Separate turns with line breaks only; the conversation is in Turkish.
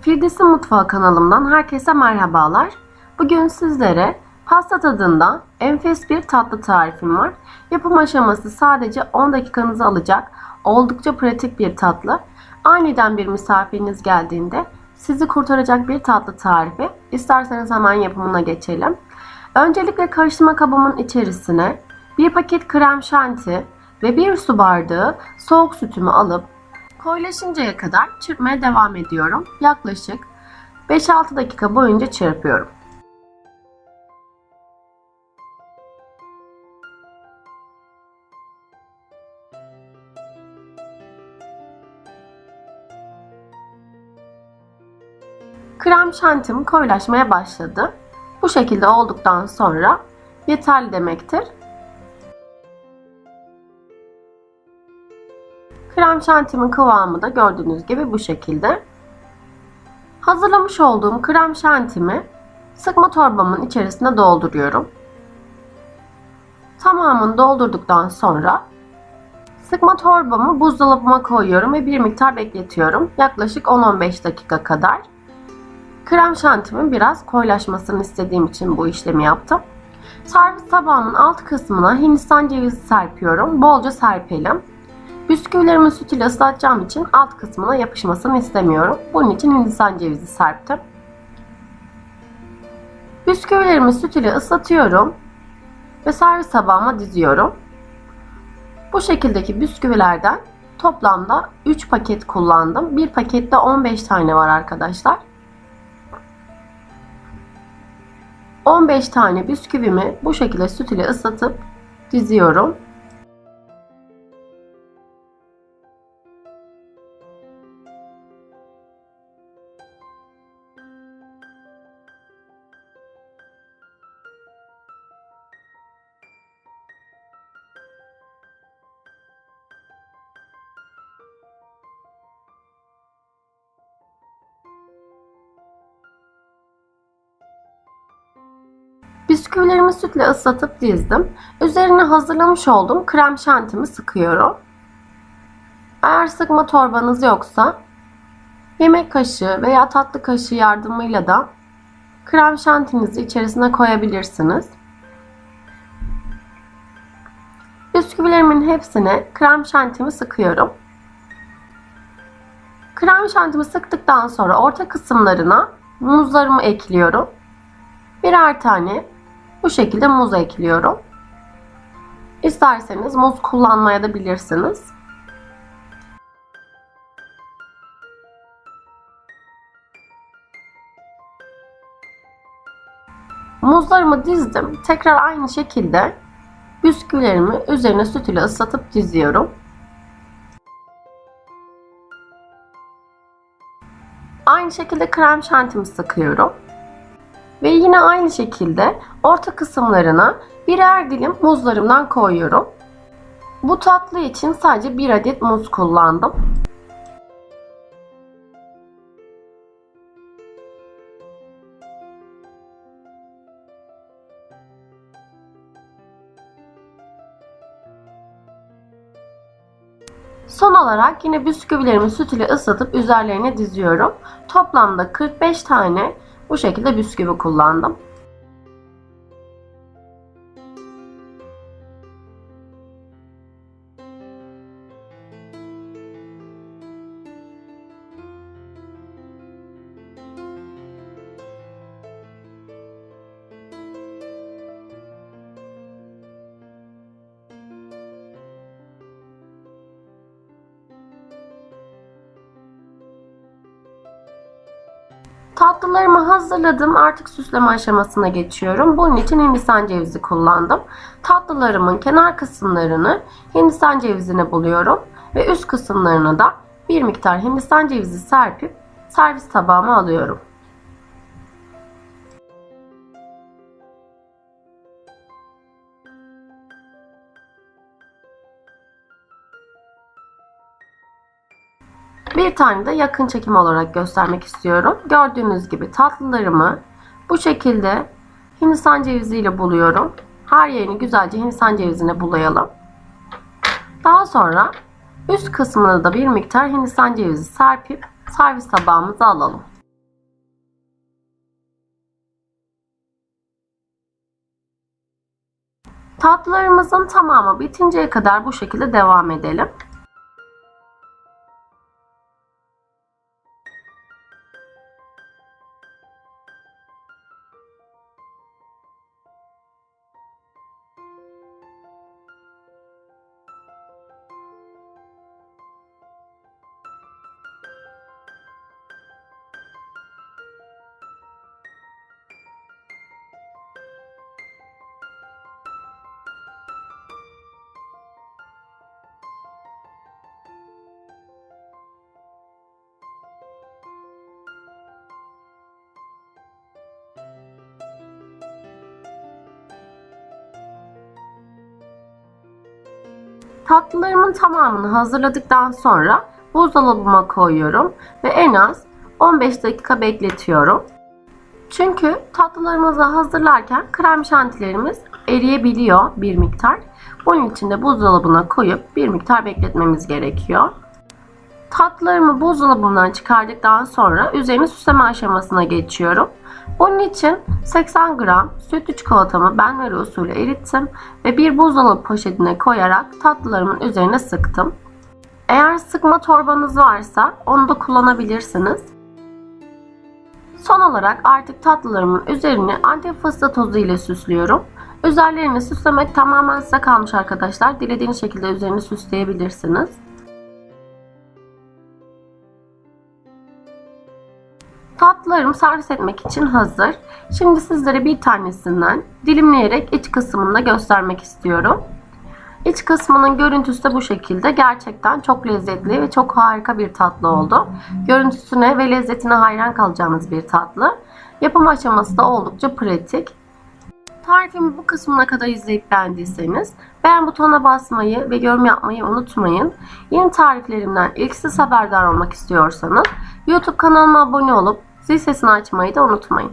Firdevs'in Mutfağı kanalımdan herkese merhabalar. Bugün sizlere pasta tadında enfes bir tatlı tarifim var. Yapım aşaması sadece 10 dakikanızı alacak oldukça pratik bir tatlı. Aniden bir misafiriniz geldiğinde sizi kurtaracak bir tatlı tarifi. İsterseniz hemen yapımına geçelim. Öncelikle karıştırma kabımın içerisine bir paket krem şanti ve bir su bardağı soğuk sütümü alıp koyulaşıncaya kadar çırpmaya devam ediyorum. Yaklaşık 5-6 dakika boyunca çırpıyorum. Krem şantim koyulaşmaya başladı. Bu şekilde olduktan sonra yeterli demektir. Krem şantimin kıvamı da gördüğünüz gibi bu şekilde. Hazırlamış olduğum krem şantimi sıkma torbamın içerisine dolduruyorum. Tamamını doldurduktan sonra sıkma torbamı buzdolabıma koyuyorum ve bir miktar bekletiyorum. Yaklaşık 10-15 dakika kadar. Krem şantimin biraz koyulaşmasını istediğim için bu işlemi yaptım. Servis tabağımın alt kısmına hindistan cevizi serpiyorum. Bolca serpelim. Bisküvilerimi süt ile ıslatacağım için alt kısmına yapışmasını istemiyorum. Bunun için hindistan cevizi serptim. Bisküvilerimi süt ile ıslatıyorum ve servis tabağıma diziyorum. Bu şekildeki bisküvilerden toplamda 3 paket kullandım. Bir pakette 15 tane var arkadaşlar. 15 tane bisküvimi bu şekilde süt ile ıslatıp diziyorum. Bisküvilerimi sütle ıslatıp dizdim. Üzerine hazırlamış olduğum krem şantimi sıkıyorum. Eğer sıkma torbanız yoksa yemek kaşığı veya tatlı kaşığı yardımıyla da krem şantinizi içerisine koyabilirsiniz. Bisküvilerimin hepsine krem şantimi sıkıyorum. Krem şantimi sıktıktan sonra orta kısımlarına muzlarımı ekliyorum. Birer tane bu şekilde muz ekliyorum. İsterseniz muz kullanmaya da bilirsiniz. Muzlarımı dizdim. Tekrar aynı şekilde bisküvilerimi üzerine süt ile ıslatıp diziyorum. Aynı şekilde krem şantimi sıkıyorum. Ve yine aynı şekilde orta kısımlarına birer dilim muzlarımdan koyuyorum. Bu tatlı için sadece bir adet muz kullandım. Son olarak yine bisküvilerimi süt ile ıslatıp üzerlerine diziyorum. Toplamda 45 tane bu şekilde bisküvi kullandım. Tatlılarımı hazırladım. Artık süsleme aşamasına geçiyorum. Bunun için hindistan cevizi kullandım. Tatlılarımın kenar kısımlarını hindistan cevizine buluyorum. Ve üst kısımlarına da bir miktar hindistan cevizi serpip servis tabağıma alıyorum. Bir tane de yakın çekim olarak göstermek istiyorum. Gördüğünüz gibi tatlılarımı bu şekilde hindistan ceviziyle buluyorum. Her yerini güzelce hindistan cevizine bulayalım. Daha sonra üst kısmına da bir miktar hindistan cevizi serpip servis tabağımıza alalım. Tatlılarımızın tamamı bitinceye kadar bu şekilde devam edelim. Tatlılarımın tamamını hazırladıktan sonra buzdolabıma koyuyorum ve en az 15 dakika bekletiyorum. Çünkü tatlılarımızı hazırlarken krem şantilerimiz eriyebiliyor bir miktar. Bunun için de buzdolabına koyup bir miktar bekletmemiz gerekiyor. Tatlılarımı buzdolabından çıkardıktan sonra üzerini süsleme aşamasına geçiyorum. Bunun için 80 gram sütlü çikolatamı benmari usulü erittim ve bir buzdolabı poşetine koyarak tatlılarımın üzerine sıktım. Eğer sıkma torbanız varsa onu da kullanabilirsiniz. Son olarak artık tatlılarımın üzerini antep fıstığı tozu ile süslüyorum. Üzerlerini süslemek tamamen size kalmış arkadaşlar. Dilediğiniz şekilde üzerini süsleyebilirsiniz. Tatlılarımı servis etmek için hazır. Şimdi sizlere bir tanesinden dilimleyerek iç kısmını da göstermek istiyorum. İç kısmının görüntüsü de bu şekilde. Gerçekten çok lezzetli ve çok harika bir tatlı oldu. Görüntüsüne ve lezzetine hayran kalacağınız bir tatlı. Yapım aşaması da oldukça pratik. Tarifimi bu kısmına kadar izleyip beğendiyseniz beğen butonuna basmayı ve yorum yapmayı unutmayın. Yeni tariflerimden ilk siz haberdar olmak istiyorsanız YouTube kanalıma abone olup zil sesini açmayı da unutmayın.